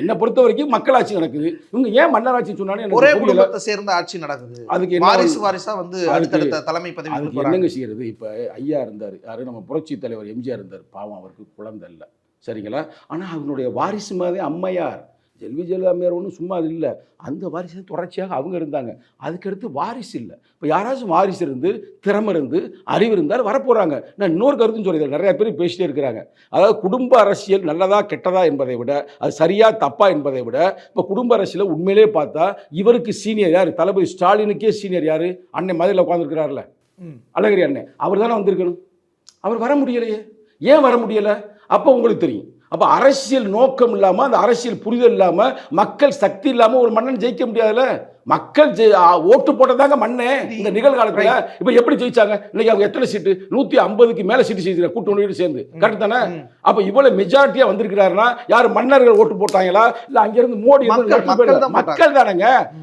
என்னை பொறுத்த வரைக்கும் மக்களாட்சி நடக்குது. இவங்க ஏன் மன்னராட்சி சொன்னாலும் ஒரே குடும்பத்தை சேர்ந்த ஆட்சி நடக்குது. அதுக்கு வாரிசு வாரிசா வந்து அடுத்தடுத்த தலைமை பதவி அதுக்கு என்னங்க செய்யறது? இப்போ ஐயா இருந்தார் யாரு? நம்ம புரட்சி தலைவர் எம்ஜிஆர் இருந்தார். பாவம் அவருக்கு குழந்தை இல்லை. சரிங்களா? ஆனால் அவனுடைய வாரிசு மாதிரி அம்மையார் செல்வி ஜெயலலிதா அம்மையார் ஒன்றும் சும்மா அது இல்லை. அந்த வாரிசு தொடர்ச்சியாக அவங்க இருந்தாங்க. அதுக்கடுத்து வாரிசு இல்லை. இப்போ யாராச்சும் வாரிசு இருந்து திறமை இருந்து அறிவு இருந்தால் வரப்போகிறாங்க நான் இன்னொரு கருத்தும் சொல்லிடுறேன் நிறைய பேர் பேசிட்டே இருக்கிறாங்க. அதாவது குடும்ப அரசியல் நல்லதா கெட்டதா என்பதை விட அது சரியா தப்பா என்பதை விட இப்போ குடும்ப அரசியலை உண்மையிலே பார்த்தா இவருக்கு சீனியர் யார்? தளபதி ஸ்டாலினுக்கே சீனியர் யார்? அண்ணன் மதுரையில் உட்காந்துருக்கிறார்ல. அழகிரி அண்ணன் அவர் தானே வந்திருக்கணும். அவர் வர முடியலையே. ஏன் வர முடியல? அப்போ உங்களுக்கு தெரியும். அப்போ அரசியல் நோக்கம் இல்லாமல் அந்த அரசியல் புரிதல் இல்லாமல் மக்கள் சக்தி இல்லாமல் ஒரு மன்னன் ஜெயிக்க முடியாதுல்ல? மக்கள் ஓட்டு போட்டதாங்க மண்ணே இந்த நிகழ்காலத்தில். இப்போ எப்படி ஜெயிச்சாங்க? இன்னைக்கு அவங்க எத்தனை சீட்டு? நூற்றி ஐம்பதுக்கு மேலே சீட்டு ஜெயிச்சிருக்காங்க கூட்டணி சேர்ந்து. கரெக்ட் தானே. அப்போ இவ்வளவு மெஜாரிட்டியாக வந்திருக்கிறாருன்னா யார் மன்னர்கள் ஓட்டு போட்டாங்களா? இல்லை அங்கிருந்து மோடி. மக்கள் தானேங்க.